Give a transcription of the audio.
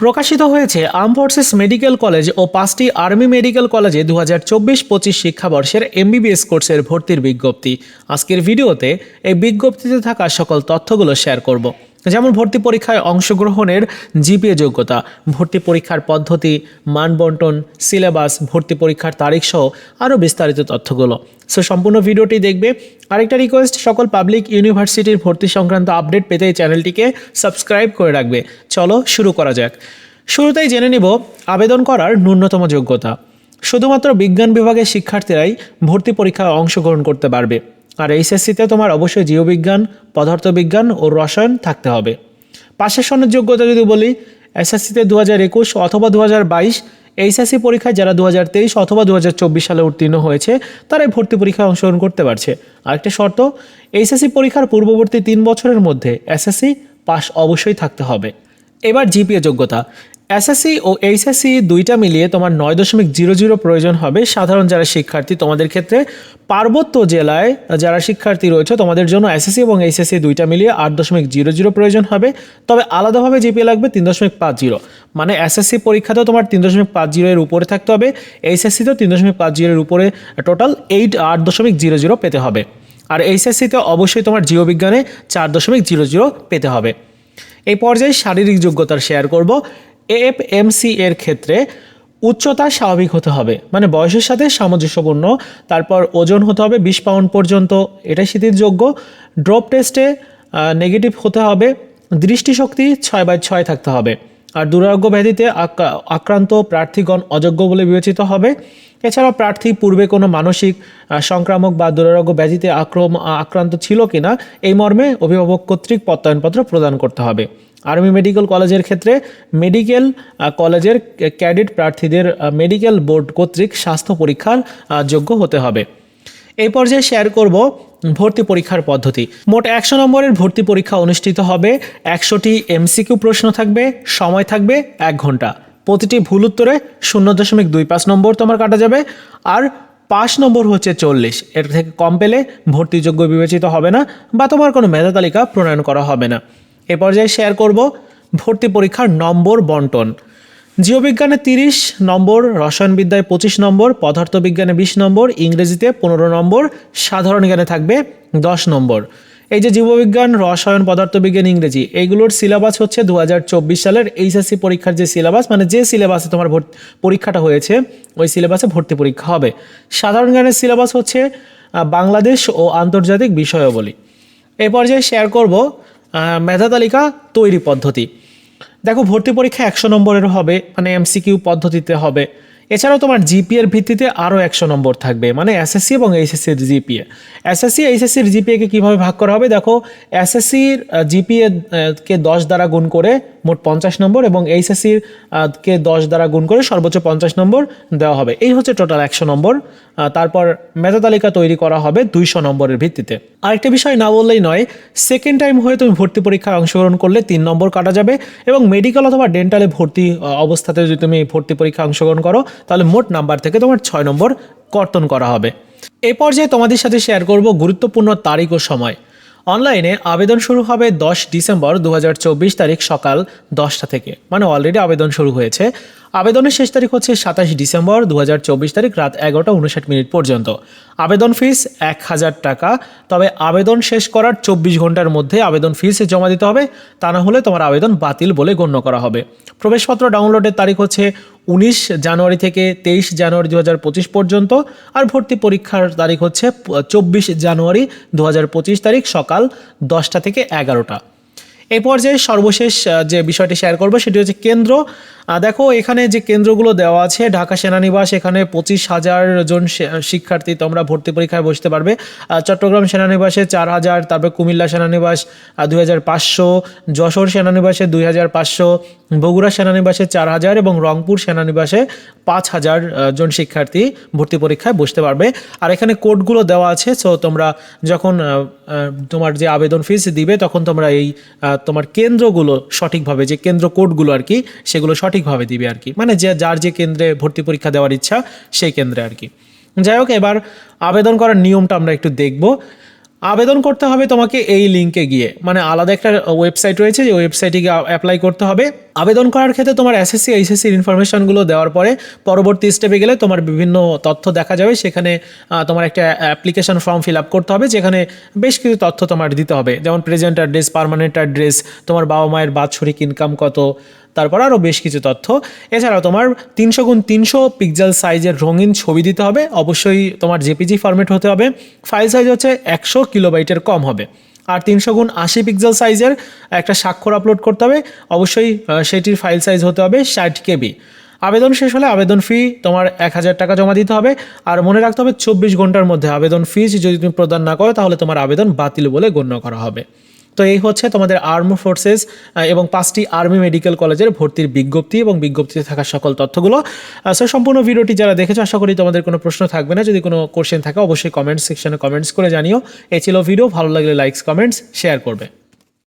প্রকাশিত হয়েছে arm forces medical college ও পাঁচটি আর্মি মেডিকেল কলেজে দু হাজার চব্বিশ পঁচিশ শিক্ষাবর্ষের এমবিবিএস কোর্সের ভর্তির বিজ্ঞপ্তি। আজকের ভিডিওতে এই বিজ্ঞপ্তিতে থাকা সকল তথ্যগুলো শেয়ার করব। যেমন ভর্তি পরীক্ষায় অংশগ্রহণের জিপিএ যোগ্যতা, ভর্তি পরীক্ষার পদ্ধতি, মানবন্টন, সিলেবাস, ভর্তি পরীক্ষার তারিখ সহ আরও বিস্তারিত তথ্যগুলো। সো সম্পূর্ণ ভিডিওটি দেখবে। আরেকটা রিকোয়েস্ট সকল পাবলিক ইউনিভার্সিটির ভর্তি সংক্রান্ত আপডেট পেতে চ্যানেলটিকে সাবস্ক্রাইব করে রাখবে। চলো শুরু করা যাক। শুরুতেই জেনে নিব, আবেদন করার ন্যূনতম যোগ্যতা। শুধুমাত্র বিজ্ঞান বিভাগের শিক্ষার্থীরাই ভর্তি পরীক্ষায় অংশগ্রহণ করতে পারবে। আর এইচএসসিতে তোমার অবশ্যই জীববিজ্ঞান, পদার্থবিজ্ঞান ও রসায়ন থাকতে হবে। পাশের সনের যোগ্যতা যদি বলি, এসএসসিতে দু হাজার একুশ অথবা দু হাজার বাইশ, এইচএসসি পরীক্ষায় যারা দু হাজার তেইশ অথবা দু হাজার চব্বিশ সালে উত্তীর্ণ হয়েছে, তারাই ভর্তি পরীক্ষায় অংশগ্রহণ করতে পারছে। আরেকটা শর্ত, এইচএসসি পরীক্ষার পূর্ববর্তী তিন বছরের মধ্যে এসএসসি পাস অবশ্যই থাকতে হবে। এবার জিপিএ যোগ্যতা এসএসসি ও এইচএসসি দুইটা মিলিয়ে তোমার নয় দশমিক জিরো জিরো প্রয়োজন হবে। সাধারণ যারা শিক্ষার্থী, তোমাদের ক্ষেত্রে পার্বত্য জেলায় যারা শিক্ষার্থী রয়েছে, তোমাদের জন্য এসএসসি এবং এইচএসসি দুইটা মিলিয়ে আট দশমিক জিরো জিরো প্রয়োজন হবে। তবে আলাদাভাবে জিপিএ লাগবে তিন দশমিক পাঁচ জিরো। মানে এসএসসি পরীক্ষাতেও তোমার তিন দশমিক পাঁচ জিরো এর উপরে থাকতে হবে। এইচএসসিতেও তিন দশমিক পাঁচ জিরো এর উপরে টোটাল এইট আট দশমিক জিরো জিরো পেতে হবে। আর এইচএসসিতে অবশ্যই তোমার জীববিজ্ঞানে চার দশমিক জিরো জিরো পেতে হবে। এই পর্যায়ে শারীরিক যোগ্যতার শেয়ার করব। এফ এমসি এর ক্ষেত্রে উচ্চতা স্বাভাবিক হতে হবে। মানে বয়সের সাথে সামঞ্জস্যপূর্ণ, তারপর ওজন হতে হবে বিশ পাউন্ড পর্যন্ত, এটাই স্মৃতিযোগ্য ড্রপ টেস্টে নেগেটিভ হতে হবে, দৃষ্টিশক্তি ছয় বাই ছয় থাকতে হবে। আর দুরারোগ্য ব্যাধিতে আক্রা- আক্রান্ত প্রার্থীগণ অযোগ্য বলে বিবেচিত হবে। এছাড়াও প্রার্থী পূর্বে কোনো মানসিক সংক্রামক বা দুরারোগ্য ব্যাধিতে আক্রম, আক্রান্ত ছিল কিনা, এই মর্মে অভিভাবক কর্তৃক প্রত্যয়নপত্র প্রদান করতে হবে। আর্মি মেডিকেল কলেজের ক্ষেত্রে মেডিকেল কলেজের ক্যাডেট প্রার্থীদের মেডিকেল বোর্ড কর্তৃক স্বাস্থ্য পরীক্ষার যোগ্য হতে হবে। এই পর্যায়ে শেয়ার করব ভর্তি পরীক্ষার পদ্ধতি। মোট একশো নম্বরের ভর্তি পরীক্ষা অনুষ্ঠিত হবে। একশোটি এমসিকিউ প্রশ্ন থাকবে, সময় থাকবে এক ঘণ্টা। প্রতিটি ভুল উত্তরে শূন্য দশমিক দুই পাঁচ নম্বর তোমার কাটা যাবে। আর পাঁচ নম্বর হচ্ছে চল্লিশ। এর থেকে কম পেলে ভর্তিযোগ্য বিবেচিত হবে না বা তোমার কোনো মেধা তালিকা প্রণয়ন করা হবে না। এ পর্যায়ে শেয়ার করব ভর্তি পরীক্ষার নম্বর বন্টন। জীববিজ্ঞানে তিরিশ নম্বর, রসায়নবিদ্যায় পঁচিশ নম্বর, পদার্থবিজ্ঞানে বিশ নম্বর, ইংরেজিতে পনেরো নম্বর, সাধারণ জ্ঞানে থাকবে দশ নম্বর। এই যে জীববিজ্ঞান, রসায়ন, পদার্থবিজ্ঞান, ইংরেজি এইগুলোর সিলেবাস হচ্ছে দু হাজার চব্বিশ সালের এইচএসসি পরীক্ষার যে সিলেবাস মানে যে সিলেবাসে তোমার ভর্তি, পরীক্ষাটা হয়েছে, ওই সিলেবাসে ভর্তি পরীক্ষা হবে। সাধারণ জ্ঞানের সিলেবাস হচ্ছে বাংলাদেশ ও আন্তর্জাতিক বিষয়াবলী। এই পর্যায়ে শেয়ার করব মেধা তালিকা, তৈরি পদ্ধতি। দেখো, ভর্তি পরীক্ষা একশো নম্বরের হবে মানে এমসিকিউ পদ্ধতিতে হবে। এছাড়াও তোমার জিপিএর ভিত্তিতে আরও একশো নম্বর থাকবে মানে এসএসসি এবং এইচএসসির জিপিএ। এসএসসি এইচএসসির জিপিএকে কীভাবে ভাগ করা হবে? দেখো এসএসসির জিপিএ কে দশ দ্বারা গুণ করে মোট পঞ্চাশ নম্বর এবং এইচএসসির কে দশ দ্বারা গুণ করে সর্বোচ্চ পঞ্চাশ নম্বর দেওয়া হবে। এই হচ্ছে টোটাল একশো নম্বর। তারপর মেধা তালিকা তৈরি করা হবে দুইশো নম্বরের ভিত্তিতে। আরেকটা বিষয় না বললেই নয় সেকেন্ড টাইম হয়ে তুমি ভর্তি পরীক্ষায় অংশগ্রহণ করলে তিন নম্বর কাটা যাবে এবং মেডিকেল অথবা ডেন্টালে ভর্তি অবস্থাতে যদি তুমি ভর্তি পরীক্ষা অংশগ্রহণ করো, তাহলে মোট নাম্বার থেকে তোমার ছয় নম্বর কর্তন করা হবে। এই পর্যায়ে তোমাদের সাথে শেয়ার করব গুরুত্বপূর্ণ তারিখ ও সময়। অনলাইনে আবেদন শুরু হবে দশ ডিসেম্বর দু হাজার চব্বিশ তারিখ সকাল দশটা থেকে। মানে অলরেডি আবেদন শুরু হয়েছে। আবেদনের শেষ তারিখ হচ্ছে সাতাশ ডিসেম্বর দু হাজার চব্বিশ তারিখ রাত এগারোটা উনষাট মিনিট পর্যন্ত। আবেদন ফিস এক হাজার টাকা। তবে আবেদন শেষ করার চব্বিশ ঘণ্টার মধ্যে আবেদন ফিস জমা দিতে হবে। তা না হলে তোমার আবেদন বাতিল বলে গণ্য করা হবে। প্রবেশপত্র ডাউনলোডের তারিখ হচ্ছে উনিশ জানুয়ারি থেকে তেইশ জানুয়ারি দু হাজার পঁচিশ পর্যন্ত আর ভর্তি পরীক্ষার তারিখ হচ্ছে চব্বিশ জানুয়ারি দু হাজার পঁচিশ তারিখ সকাল দশটা থেকে এগারোটা। এই পর্যায়ে সর্বশেষ যে বিষয়টি শেয়ার করব সেটি হচ্ছে কেন্দ্র দেখো, এখানে যে কেন্দ্রগুলো দেওয়া আছে, ঢাকা সেনানিবাস, এখানে পঁচিশ হাজার জন শিক্ষার্থী তোমরা ভর্তি পরীক্ষায় বসতে পারবে। চট্টগ্রাম সেনানিবাসে চার হাজার, তারপরে কুমিল্লা সেনানিবাস দুই হাজার পাঁচশো, যশোর সেনানিবাসে দুই হাজার পাঁচশো, বগুড়া সেনানিবাসে চার হাজার এবং রংপুর সেনানিবাসে পাঁচ হাজার জন শিক্ষার্থী ভর্তি পরীক্ষায় বসতে পারবে। আর এখানে কোডগুলো দেওয়া আছে, সো তোমরা যখন তোমার যে আবেদন ফিস দিবে, তখন তোমরা এই তোমার কেন্দ্রগুলো সঠিকভাবে, যে কেন্দ্র কোডগুলো আর কি, সেগুলো সঠিকভাবে দিবে আর কি। মানে যে, যার যে কেন্দ্রে ভর্তি পরীক্ষা দেওয়ার ইচ্ছা, সেই কেন্দ্রে আর কি। যাই হোক, এবার আবেদন করার নিয়মটা আমরা একটু দেখব। আবেদন করতে হবে তোমাকে এই লিঙ্কে গিয়ে। মানে আলাদা একটা ওয়েবসাইট রয়েছে, যে ওয়েবসাইটে গিয়ে অ্যাপ্লাই করতে হবে। আবেদন করার ক্ষেত্রে তোমার এসএসসি এইচএসসির ইনফরমেশনগুলো দেওয়ার পরে পরবর্তী স্টেপে গেলে তোমার বিভিন্ন তথ্য দেখা যাবে। সেখানে তোমার একটা অ্যাপ্লিকেশন ফর্ম ফিল আপ করতে হবে, যেখানে বেশ কিছু তথ্য তোমার দিতে হবে। যেমন প্রেজেন্ট অ্যাড্রেস পার্মানেন্ট অ্যাড্রেস তোমার বাবা মায়ের বাৎসরিক ইনকাম কত তারপর আরও বেশ কিছু তথ্য। এছাড়াও তোমার তিনশো গুণ তিনশো পিক্সেল সাইজের রঙিন ছবি দিতে হবে। অবশ্যই তোমার জেপিজি ফরম্যাট হতে হবে। ফাইল সাইজ হচ্ছে একশো কিলোবাইটের কম হবে। আর তিনশো গুণ আশি পিক্সেল সাইজের একটা স্বাক্ষর আপলোড করতে হবে। অবশ্যই সেটির ফাইল সাইজ হতে হবে ষাট কেবি আবেদন শেষ হলে আবেদন ফি তোমার এক হাজার টাকা জমা দিতে হবে। আর মনে রাখতে হবে, চব্বিশ ঘণ্টার মধ্যে আবেদন ফিজ যদি তুমি প্রদান না করো, তাহলে তোমার আবেদন বাতিল বলে গণ্য করা হবে। তো এই হচ্ছে তোমাদের আর্ম ফোর্সেস এবং পাঁচটি আর্মি মেডিকেল কলেজের ভর্তির বিজ্ঞপ্তি এবং বিজ্ঞপ্তিতে থাকা সকল তথ্যগুলো। সো সম্পূর্ণ ভিডিওটি যারা দেখেছ, আশা করি তোমাদের কোনো প্রশ্ন থাকবে না। যদি কোনো কোশ্চেন থাকে, অবশ্যই কমেন্ট সেকশনে কমেন্টস করে জানিও। এ ছিল ভিডিও ভালো লাগলে লাইকস কমেন্টস শেয়ার করবে।